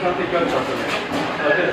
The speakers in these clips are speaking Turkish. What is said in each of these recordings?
tekrar çatır. Hadi.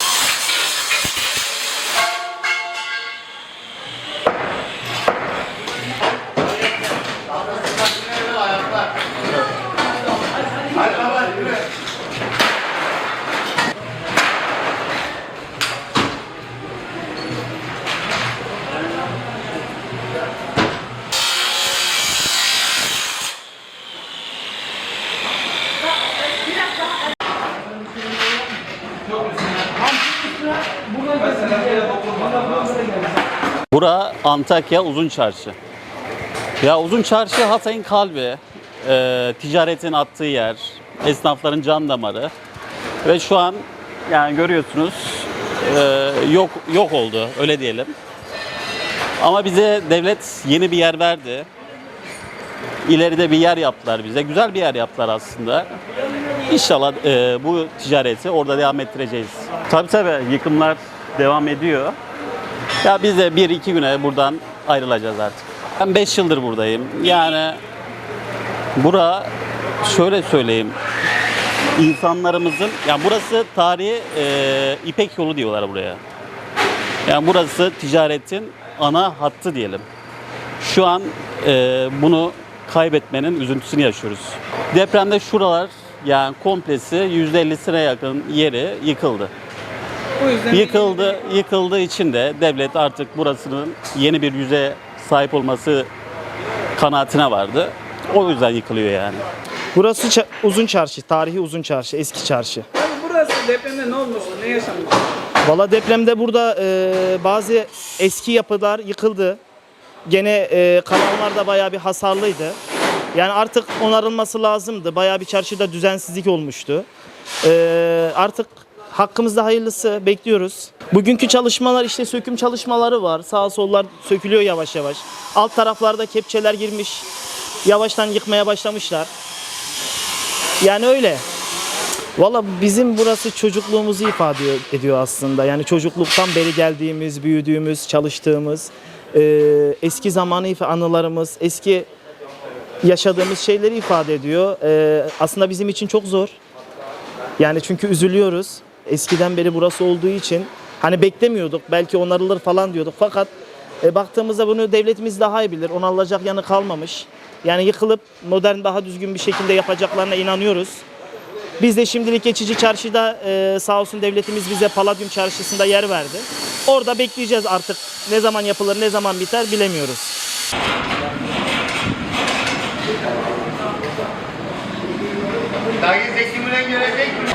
Bura Antakya Uzun Çarşı. Ya Uzun Çarşı Hatay'ın kalbi, e, ticaretin attığı yer, esnafların can damarı ve şu an yani görüyorsunuz e, yok yok oldu öyle diyelim. Ama bize devlet yeni bir yer verdi. İleride bir yer yaptılar bize. Güzel bir yer yaptılar aslında. İnşallah e, bu ticareti orada devam ettireceğiz. Tabii tabii yıkımlar devam ediyor. Ya biz de bir iki güne buradan ayrılacağız artık. Ben 5 yıldır buradayım. Yani bura şöyle söyleyeyim. insanlarımızın ya burası tarihi e, İpek yolu diyorlar buraya. Yani burası ticaretin ana hattı diyelim. Şu an e, bunu kaybetmenin üzüntüsünü yaşıyoruz. Depremde şuralar yani komplesi %50'sine yakın yeri yıkıldı. O yüzden Yıkıldı, yıkıldığı için de devlet artık burasının yeni bir yüze sahip olması kanaatine vardı. O yüzden yıkılıyor yani. Burası ça- uzun çarşı, tarihi uzun çarşı, eski çarşı. Abi burası depremde ne olmuş? Ne yaşanmış? Valla depremde burada e, bazı eski yapılar yıkıldı. Gene e, kalanlar da bayağı bir hasarlıydı. Yani artık onarılması lazımdı. Bayağı bir çarşıda düzensizlik olmuştu. E, artık hakkımızda hayırlısı bekliyoruz. Bugünkü çalışmalar işte söküm çalışmaları var. Sağa sollar sökülüyor yavaş yavaş. Alt taraflarda kepçeler girmiş. Yavaştan yıkmaya başlamışlar. Yani öyle. Valla bizim burası çocukluğumuzu ifade ediyor aslında. Yani çocukluktan beri geldiğimiz, büyüdüğümüz, çalıştığımız, e, eski zamanı anılarımız, eski yaşadığımız şeyleri ifade ediyor. E, aslında bizim için çok zor. Yani çünkü üzülüyoruz. Eskiden beri burası olduğu için hani beklemiyorduk. Belki onarılır falan diyorduk. Fakat e, baktığımızda bunu devletimiz daha iyi bilir. Onarılacak yanı kalmamış. Yani yıkılıp modern daha düzgün bir şekilde yapacaklarına inanıyoruz. Biz de şimdilik geçici çarşıda e, sağ olsun devletimiz bize Palladium çarşısında yer verdi. Orada bekleyeceğiz artık. Ne zaman yapılır, ne zaman biter bilemiyoruz. Dayı Zeki Müren gelecek mi?